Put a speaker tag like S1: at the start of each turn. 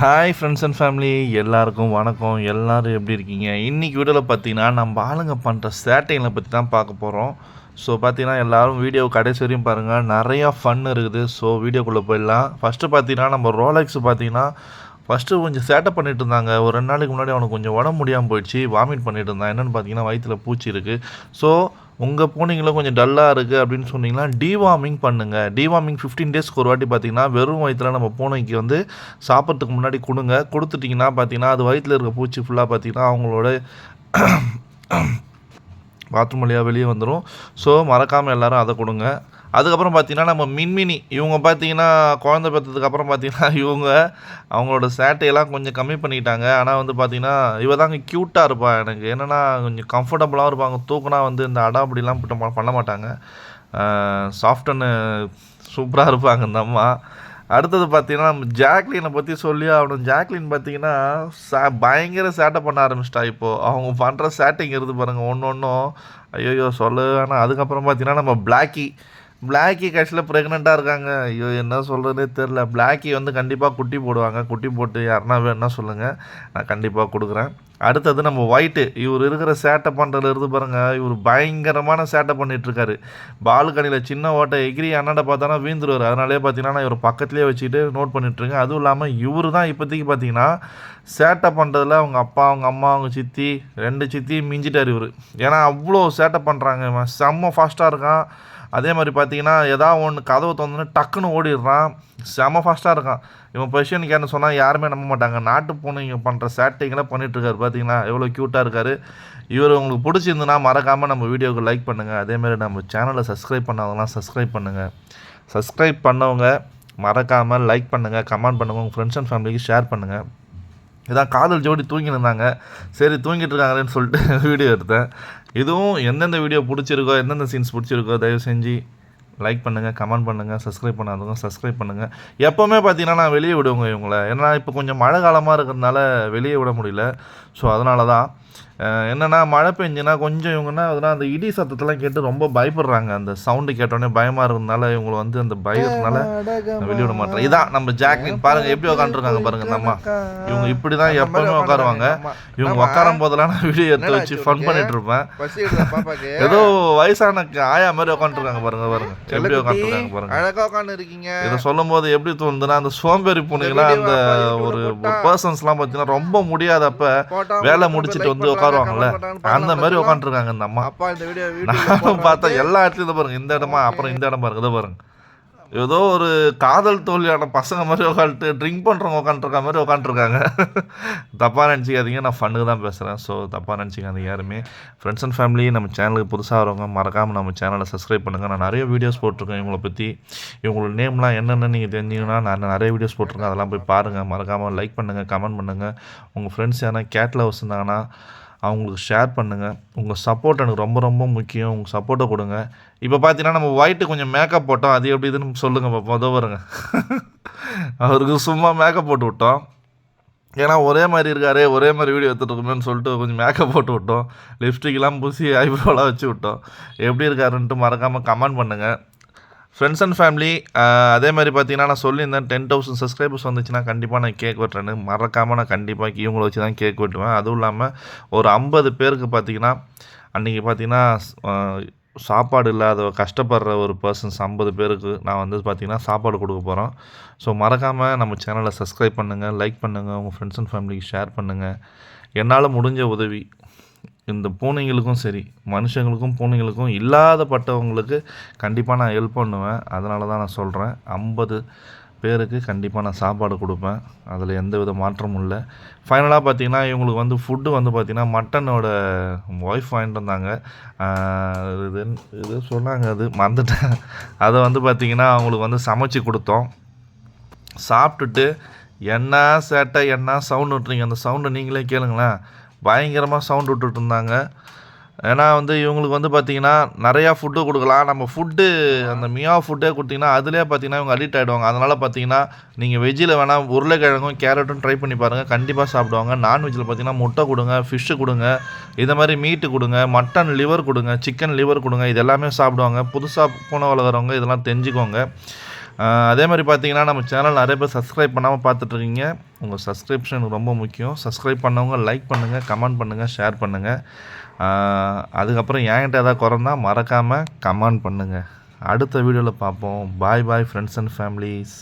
S1: Hi friends and family எல்லாருக்கும் வணக்கம். எல்லாரும் எப்படி இருக்கீங்க? இன்றைக்கி வீடியோவில் பார்த்தீங்கன்னா நம்ம ஆளுங்க பண்ணுற சேட்டைங்களை பற்றி தான் பார்க்க போகிறோம் ஸோ பார்த்தீங்கன்னா எல்லாரும் வீடியோ கடைசி வரையும் பாருங்கள் நிறையா ஃபன் இருக்குது. ஸோ வீடியோக்குள்ளே போயிடலாம். ஃபஸ்ட்டு பார்த்தீங்கன்னா நம்ம ரோலெக்ஸ் பார்த்தீங்கன்னா ஃபஸ்ட்டு கொஞ்சம் சேட்டை பண்ணிட்டு இருந்தாங்க ஒரு ரெண்டு நாளைக்கு முன்னாடி அவனுக்கு கொஞ்சம் உடம்பு முடியாமல் போயிடுச்சு. வாமிட் பண்ணிட்டு இருந்தான் என்னென்னு பார்த்தீங்கன்னா வயிற்றுல பூச்சி இருக்குது ஸோ உங்கள் பூனைங்களும் கொஞ்சம் டல்லாக இருக்குது அப்படின்னு சொன்னீங்கன்னா டிவார்மிங் பண்ணுங்கள் டிவார்மிங் ஃபிஃப்டீன் டேஸ்க்கு ஒரு வாட்டி பார்த்தீங்கன்னா வெறும் வயிற்றில் நம்ம பூனைக்கு வந்து சாப்பிட்றதுக்கு முன்னாடி கொடுங்க. கொடுத்துட்டிங்கன்னா பார்த்தீங்கன்னா அது வயிற்றில் இருக்க பூச்சி ஃபுல்லாக பார்த்தீங்கன்னா அவங்களோட பாத்ரூம் வழியாக வெளியே வந்துடும் ஸோ மறக்காமல் எல்லாரும் அதை கொடுங்க. அதுக்கப்புறம் பார்த்தீங்கன்னா நம்ம மின்மினி இவங்க பார்த்தீங்கன்னா குழந்த பெற்றதுக்கு அப்புறம் பார்த்தீங்கன்னா இவங்க அவங்களோட சேட்டையெல்லாம் கொஞ்சம் கம்மி பண்ணிட்டாங்க. ஆனால் வந்து பார்த்திங்கன்னா இவ தாங்க க்யூட்டாக இருப்பாள் எனக்கு. என்னென்னா கொஞ்சம் கம்ஃபர்டபுளாக இருப்பாங்க. தூக்குனா வந்து இந்த அடா அப்படிலாம் பண்ண மாட்டாங்க. சாஃப்டன்னு சூப்பராக இருப்பாங்க இந்த அம்மா. அடுத்தது பார்த்தீங்கன்னா நம்ம ஜாக்லினை பற்றி சொல்லி ஆகணும். ஜாக்லின் பார்த்தீங்கன்னா சா பயங்கர சேட்டை பண்ண ஆரம்பிச்சிட்டா இப்போது அவங்க பண்ணுற சேட்டிங் இருந்து பாருங்கள் ஒன்று ஒன்றும் ஐயோ சொல்லு. ஆனால் அதுக்கப்புறம் பார்த்தீங்கன்னா நம்ம பிளாக்கி பிளாக்கி கட்சியில் ப்ரெக்னெண்ட்டாக இருக்காங்க. ஐயோ என்ன சொல்கிறதே தெரில பிளாக்கி வந்து கண்டிப்பாக குட்டி போடுவாங்க. குட்டி போட்டு யாருன்னா வேணுன்னா சொல்லுங்கள் நான் கண்டிப்பாக கொடுக்குறேன். அடுத்தது நம்ம ஒயிட்டு இவர் இருக்கிற சேட்டை பண்ணுறதுல இருந்து பாருங்கள் இவர் பயங்கரமான சேட்டை பண்ணிகிட்ருக்காரு பாலுக்கணியில் சின்ன ஓட்டை எகிரி அண்ணாண்ட பார்த்தானா வீந்துருவார் அதனாலே பார்த்தீங்கன்னா நான் இவர் பக்கத்துலேயே வச்சுட்டு நோட் பண்ணிகிட்ருக்கேன் அதுவும் இல்லாமல் இவர் தான் இப்போதைக்கு பார்த்தீங்கன்னா சேட்டை பண்ணுறதுல அவங்க அப்பா அவங்க அம்மா அவங்க சித்தி ரெண்டு சித்தி மிஞ்சிட்டார் இவர். ஏன்னா அவ்வளோ சேட்டை பண்ணுறாங்க செம்ம ஃபாஸ்ட்டாக இருக்கான். அதே மாதிரி பார்த்தீங்கன்னா ஏதாவது ஒன்று கதவை திறந்தோன்னே டக்குன்னு ஓடிடுறான். செம ஃபாஸ்ட்டாக இருக்கான். இவன் பொசிஷனுக்கு சொன்னால் யாருமே நம்ப மாட்டாங்க. நாட்டு பூனைங்க பண்ணுற சேட்டைங்களாம் பண்ணிகிட்ருக்காரு பார்த்தீங்கன்னா எவ்வளோ க்யூட்டாக இருக்கார். இவர் உங்களுக்கு பிடிச்சிருந்துன்னா மறக்காமல் நம்ம வீடியோவுக்கு லைக் பண்ணுங்கள் அதேமாதிரி நம்ம சேனலை சப்ஸ்கிரைப் பண்ணாதவங்களாம் சப்ஸ்கிரைப் பண்ணுங்கள் சப்ஸ்கிரைப் பண்ணவங்க மறக்காமல் லைக் பண்ணுங்கள் கமெண்ட் பண்ணுங்கள் உங்கள் ஃப்ரெண்ட்ஸ் அண்ட் ஃபேமிலிக்கு ஷேர் பண்ணுங்கள் இதான் காதல் ஜோடி தூங்கின்னு இருந்தாங்க. சரி தூங்கிட்டு இருக்காங்களேன்னு சொல்லிட்டு வீடியோ எடுத்தேன். இதுவும் எந்தெந்த வீடியோ பிடிச்சிருக்கோ எந்தெந்த சீன்ஸ் பிடிச்சிருக்கோ தயவு செஞ்சு லைக் பண்ணுங்கள் கமெண்ட் பண்ணுங்கள் சப்ஸ்கிரைப் பண்ணாதவங்க சப்ஸ்கிரைப் பண்ணுங்கள் எப்போவுமே பார்த்தீங்கன்னா நான் வெளியே விடுவேங்க இவங்கள. ஏன்னா இப்போ கொஞ்சம் மழை காலமாக இருக்கிறதுனால வெளியே விட முடியல. ஸோ அதனால தான் என்னென்னா மழை பெஞ்சுன்னா கொஞ்சம் இவங்கன்னா அதெல்லாம் அந்த இடி சத்தத்தெல்லாம் கேட்டு ரொம்ப பயப்படுறாங்க. அந்த சவுண்டு கேட்டோடனே பயமாக இருக்கிறதுனால இவங்களை வந்து அந்த பயத்தினால வெளியே விட மாட்டேன். இதான் நம்ம ஜாக்லின். பாருங்க எப்படி உட்காந்துருக்காங்க பாருங்க இந்த அம்மா இவங்க இப்படி தான் எப்பவுமே உட்காருவாங்க இவங்க உட்காரும் போதெல்லாம் நான் வீடியோ எடுத்து வச்சு ஃபன் பண்ணிட்டு இருப்பேன். ஏதோ வயசான ஆயா மாதிரி உட்காந்துருக்காங்க பாருங்க பாருங்க எப்படி உட்காந்துருக்காங்க பாருங்க.
S2: அழகா உட்காந்து இருக்கீங்க
S1: இதை சொல்லும் போது எப்படி தோணுதுன்னா அந்த சோம்பேறி பூனைகளாம் அந்த ஒரு பர்சன்ஸ்லாம் பார்த்தீங்கன்னா ரொம்ப முடியாதப்ப வேலை முடிச்சிட்டு வந்து உட்காருவாங்கல்ல. அந்த மாதிரி உட்காந்துருக்காங்க இந்த அம்மா.
S2: அப்பா இந்த வீடியோ
S1: நானும் பார்த்தா எல்லா இடத்துலையும் பாருங்க. இந்த இடமா அப்புறம் இந்த இடம் பாருங்க இதை பாருங்க. ஏதோ ஒரு காதல் தோல்வியான பசங்க மாதிரி உட்காந்துட்டு ட்ரிங்க் பண்ணுறவங்க உட்காந்துருக்க மாதிரி உட்காந்துருக்காங்க. தப்பாக நினச்சிக்காதீங்க நான் ஃபண்ணுக்கு தான் பேசுகிறேன் ஸோ தப்பாக நினச்சிக்காதீங்க யாருமே. ஃப்ரெண்ட்ஸ் அண்ட் ஃபேமிலி நம்ம சேனலுக்கு புதுசாக வரவங்க மறக்காமல் நம்ம சேனலை சப்ஸ்கிரைப் பண்ணுங்கள் நான் நிறைய வீடியோஸ் போட்டிருக்கேன் இவங்களை பற்றி இவங்களோட நேம்லாம் என்னென்னு நீங்கள் தெரிஞ்சிங்கன்னா நான் நிறைய வீடியோஸ் போட்டிருக்கேன். அதெல்லாம் போய் பாருங்கள் மறக்காமல் லைக் பண்ணுங்கள் கமெண்ட் பண்ணுங்கள் உங்கள் ஃப்ரெண்ட்ஸ் யாரா கேட்டில் வச்சுருந்தாங்கன்னா அவங்களுக்கு ஷேர் பண்ணுங்கள் உங்கள் சப்போர்ட் எனக்கு ரொம்ப ரொம்ப முக்கியம். உங்கள் சப்போர்ட்டை கொடுங்க. இப்போ பார்த்தீங்கன்னா நம்ம ஒயிட்டு கொஞ்சம் மேக்கப் போட்டோம். அது எப்படி இதுன்னு சொல்லுங்கள் மொதல் அதோ வருங்க அவருக்கு சும்மா மேக்கப் போட்டு விட்டோம். ஏன்னா ஒரே மாதிரி இருக்காரு ஒரே மாதிரி வீடியோ எடுத்துகிட்டு சொல்லிட்டு கொஞ்சம் மேக்கப் போட்டு விட்டோம். லிப்ஸ்டிக்லாம் பூசி ஐப்ரோலாம் வச்சு விட்டோம். எப்படி இருக்காருன்ட்டு மறக்காமல் கமெண்ட் பண்ணுங்கள் ஃப்ரெண்ட்ஸ் அண்ட் ஃபேமிலி அதே மாதிரி பார்த்தீங்கன்னா நான் சொல்லியிருந்தேன் டென் தௌசண்ட் சப்ஸ்கிரைபர்ஸ் வந்துச்சுன்னா கண்டிப்பாக நான் கேக் வெட்டுறேன்னு. மறக்காமல் நான் கண்டிப்பாக இவங்களை வச்சு தான் கேக் வெட்டுவேன். அதுவும் இல்லாமல் ஒரு ஐம்பது பேருக்கு பார்த்தீங்கன்னா அன்றைக்கி பார்த்தீங்கன்னா சாப்பாடு இல்லாத கஷ்டப்படுற ஒரு பர்சன்ஸ் ஐம்பது பேருக்கு நான் வந்து பார்த்திங்கன்னா சாப்பாடு கொடுக்க போகிறோம் ஸோ மறக்காமல் நம்ம சேனலை சப்ஸ்கிரைப் பண்ணுங்கள் லைக் பண்ணுங்கள் உங்கள் ஃப்ரெண்ட்ஸ் அண்ட் ஃபேமிலிக்கு ஷேர் பண்ணுங்கள் என்னால் முடிஞ்ச உதவி இந்த பூனைங்களுக்கும் சரி மனுஷங்களுக்கும் பூனைங்களுக்கும் இல்லாதப்பட்டவங்களுக்கு கண்டிப்பாக நான் ஹெல்ப் பண்ணுவேன். அதனால தான் நான் சொல்கிறேன் ஐம்பது பேருக்கு கண்டிப்பாக நான் சாப்பாடு கொடுப்பேன். அதில் எந்த வித மாற்றமும் இல்லை. ஃபைனலாக பார்த்தீங்கன்னா இவங்களுக்கு வந்து ஃபுட்டு வந்து பார்த்திங்கன்னா மட்டனோட ஒய்ஃப் வாங்கிட்டு வந்தாங்க. இது இது சொன்னாங்க அது மறந்துட்டேன். அதை வந்து பார்த்திங்கன்னா அவங்களுக்கு வந்து சமைச்சு கொடுத்தோம். சாப்பிட்டுட்டு என்ன சேட்டை என்ன சவுண்டு விட்டுறீங்க? அந்த சவுண்டை நீங்களே கேளுங்களேன். பயங்கரமாக சவுண்ட் விட்டுட்டு இருந்தாங்க ஏன்னா வந்து இவங்களுக்கு வந்து பார்த்திங்கன்னா நிறையா ஃபுட்டு கொடுக்கலாம். நம்ம ஃபுட்டு அந்த மியா ஃபுட்டே கொடுத்திங்கன்னா அதிலே பார்த்தீங்கன்னா இவங்க அடிக்ட் ஆகிடுவாங்க அதனால் பார்த்தீங்கன்னா நீங்கள் வெஜ்ஜில் வேணால் உருளைக்கிழங்கும் கேரட்டும் ட்ரை பண்ணி பாருங்கள் கண்டிப்பாக சாப்பிடுவாங்க. நான்வெஜ்ஜில் பார்த்தீங்கன்னா முட்டை கொடுங்க ஃபிஷ்ஷு கொடுங்க இதை மாதிரி மீட்டு கொடுங்க மட்டன் லிவர் கொடுங்க சிக்கன் லிவர் கொடுங்க இது எல்லாமே சாப்பிடுவாங்க. புதுசாக பூனை வளர்க்குறவங்க இதெல்லாம் தெரிஞ்சுக்கோங்க. அதே மாதிரி பார்த்தீங்கன்னா நம்ம சேனல் நிறைய பேர் சப்ஸ்கிரைப் பண்ணாமல் பார்த்துட்ருக்கீங்க. உங்கள் சப்ஸ்கிரிப்ஷன் ரொம்ப முக்கியம். சப்ஸ்கிரைப் பண்ணவங்க லைக் பண்ணுங்கள் கமெண்ட் பண்ணுங்கள் ஷேர் பண்ணுங்கள் அதுக்கப்புறம் என்கிட்ட ஏதாவது குறைந்தா மறக்காமல் கமெண்ட் பண்ணுங்கள் அடுத்த வீடியோவில் பார்ப்போம். Bye bye friends and families